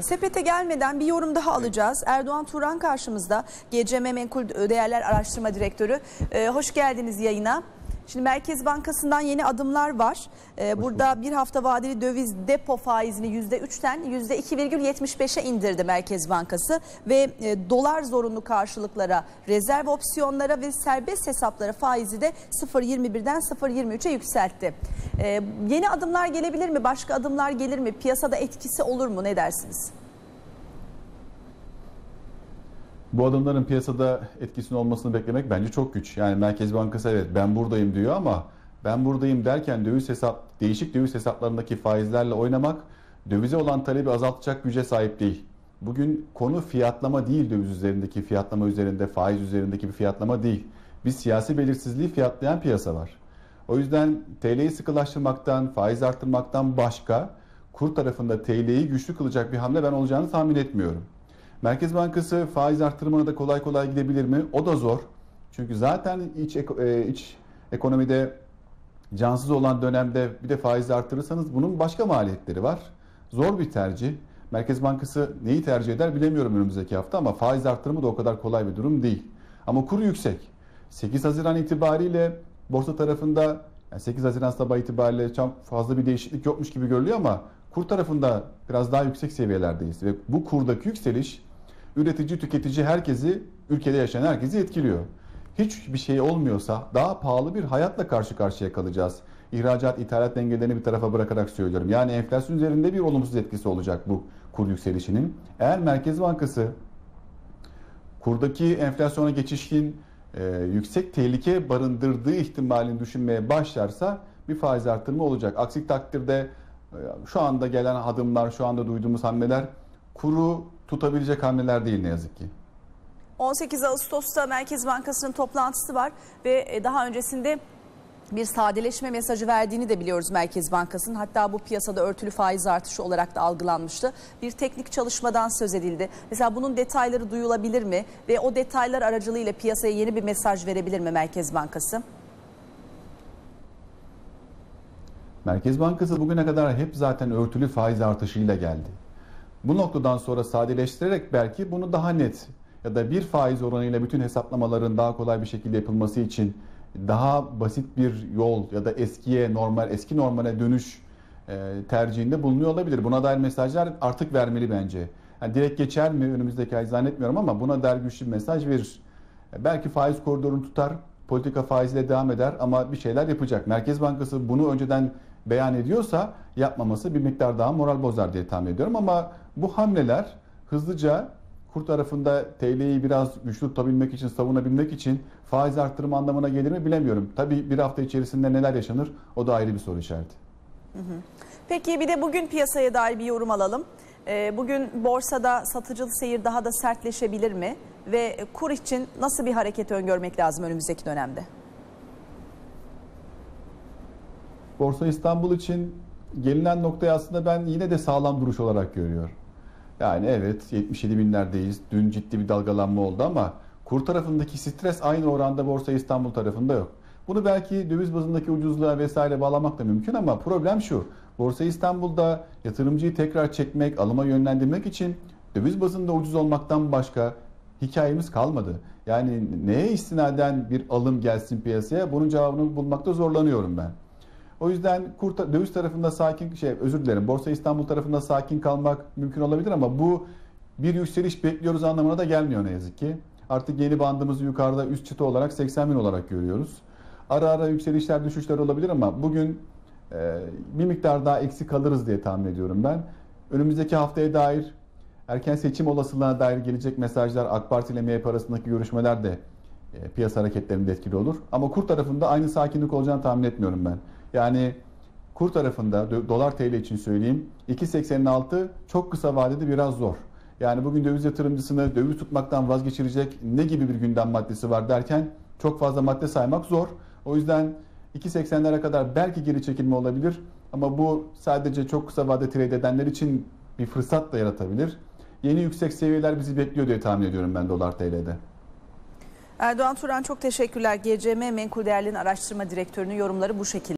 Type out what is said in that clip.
Sepete gelmeden bir yorum daha alacağız. Erdoğan Turan karşımızda. GCM Menkul Değerler Araştırma Direktörü. Ee, hoş geldiniz yayına. Şimdi Merkez Bankası'ndan yeni adımlar var. Ee, burada bir hafta vadeli döviz depo faizini %3'ten %2,75'e indirdi Merkez Bankası. Ve e, dolar zorunlu karşılıklara, rezerv opsiyonlara ve serbest hesaplara faizi de 0.21'den 0.23'e yükseltti. Ee, yeni adımlar gelebilir mi? Başka adımlar gelir mi? Piyasada etkisi olur mu? Ne dersiniz? Bu adımların piyasada etkisinin olmasını beklemek bence çok güç. Yani Merkez Bankası evet ben buradayım diyor ama ben buradayım derken döviz hesap değişik döviz hesaplarındaki faizlerle oynamak dövize olan talebi azaltacak güce sahip değil. Bugün konu fiyatlama değil döviz üzerindeki fiyatlama üzerinde faiz üzerindeki bir fiyatlama değil. Bir siyasi belirsizliği fiyatlayan piyasa var. O yüzden TL'yi sıkılaştırmaktan, faiz arttırmaktan başka kur tarafında TL'yi güçlü kılacak bir hamle ben olacağını tahmin etmiyorum. Merkez Bankası faiz arttırımına da kolay kolay gidebilir mi? O da zor. Çünkü zaten iç, e, iç ekonomide cansız olan dönemde bir de faiz arttırırsanız bunun başka maliyetleri var. Zor bir tercih. Merkez Bankası neyi tercih eder bilemiyorum önümüzdeki hafta ama faiz arttırımı da o kadar kolay bir durum değil. Ama kur yüksek. 8 Haziran itibariyle borsa tarafında yani 8 Haziran sabah itibariyle çok fazla bir değişiklik yokmuş gibi görülüyor ama kur tarafında biraz daha yüksek seviyelerdeyiz ve bu kurdaki yükseliş üretici, tüketici herkesi, ülkede yaşayan herkesi etkiliyor. Hiçbir şey olmuyorsa daha pahalı bir hayatla karşı karşıya kalacağız. İhracat, ithalat dengelerini bir tarafa bırakarak söylüyorum. Yani enflasyon üzerinde bir olumsuz etkisi olacak bu kur yükselişinin. Eğer Merkez Bankası kurdaki enflasyona geçişkin e, yüksek tehlike barındırdığı ihtimalini düşünmeye başlarsa bir faiz artırma olacak. Aksi takdirde e, şu anda gelen adımlar, şu anda duyduğumuz hamleler kuru tutabilecek hamleler değil ne yazık ki. 18 Ağustos'ta Merkez Bankası'nın toplantısı var ve e, daha öncesinde bir sadeleşme mesajı verdiğini de biliyoruz Merkez Bankası'nın. Hatta bu piyasada örtülü faiz artışı olarak da algılanmıştı. Bir teknik çalışmadan söz edildi. Mesela bunun detayları duyulabilir mi? Ve o detaylar aracılığıyla piyasaya yeni bir mesaj verebilir mi Merkez Bankası? Merkez Bankası bugüne kadar hep zaten örtülü faiz artışıyla geldi. Bu noktadan sonra sadeleştirerek belki bunu daha net ya da bir faiz oranıyla bütün hesaplamaların daha kolay bir şekilde yapılması için daha basit bir yol ya da eskiye normal eski normale dönüş e, tercihinde bulunuyor olabilir. Buna dair mesajlar artık vermeli bence. Yani direkt geçer mi önümüzdeki ay zannetmiyorum ama buna dair güçlü mesaj verir. E, belki faiz koridorunu tutar, politika faiziyle devam eder ama bir şeyler yapacak. Merkez Bankası bunu önceden beyan ediyorsa yapmaması bir miktar daha moral bozar diye tahmin ediyorum ama bu hamleler hızlıca kur tarafında TL'yi biraz güçlü tutabilmek için, savunabilmek için faiz arttırma anlamına gelir mi bilemiyorum. Tabii bir hafta içerisinde neler yaşanır o da ayrı bir soru işareti. Peki bir de bugün piyasaya dair bir yorum alalım. Ee, Bugün borsada satıcılı seyir daha da sertleşebilir mi? Ve kur için nasıl bir hareket öngörmek lazım önümüzdeki dönemde? Borsa İstanbul için gelinen noktayı aslında ben yine de sağlam duruş olarak görüyorum. Yani evet 77 binlerdeyiz. Dün ciddi bir dalgalanma oldu ama kur tarafındaki stres aynı oranda Borsa İstanbul tarafında yok. Bunu belki döviz bazındaki ucuzluğa vesaire bağlamak da mümkün ama problem şu. Borsa İstanbul'da yatırımcıyı tekrar çekmek, alıma yönlendirmek için döviz bazında ucuz olmaktan başka hikayemiz kalmadı. Yani neye istinaden bir alım gelsin piyasaya bunun cevabını bulmakta zorlanıyorum ben. O yüzden kur, döviz tarafında sakin şey özür dilerim. Borsa İstanbul tarafında sakin kalmak mümkün olabilir ama bu bir yükseliş bekliyoruz anlamına da gelmiyor ne yazık ki. Artık yeni bandımızı yukarıda üst çıta olarak 80 bin olarak görüyoruz. Ara ara yükselişler düşüşler olabilir ama bugün e, bir miktar daha eksik kalırız diye tahmin ediyorum ben. Önümüzdeki haftaya dair erken seçim olasılığına dair gelecek mesajlar AK Parti ile MHP arasındaki görüşmeler de e, piyasa hareketlerinde etkili olur. Ama kur tarafında aynı sakinlik olacağını tahmin etmiyorum ben. Yani kur tarafında dolar TL için söyleyeyim 2.86 çok kısa vadede biraz zor. Yani bugün döviz yatırımcısını döviz tutmaktan vazgeçirecek ne gibi bir gündem maddesi var derken çok fazla madde saymak zor. O yüzden 2.80'lere kadar belki geri çekilme olabilir ama bu sadece çok kısa vade trade edenler için bir fırsat da yaratabilir. Yeni yüksek seviyeler bizi bekliyor diye tahmin ediyorum ben dolar TL'de. Erdoğan Turan çok teşekkürler. GCM Menkul Değerlerin Araştırma Direktörü'nün yorumları bu şekilde.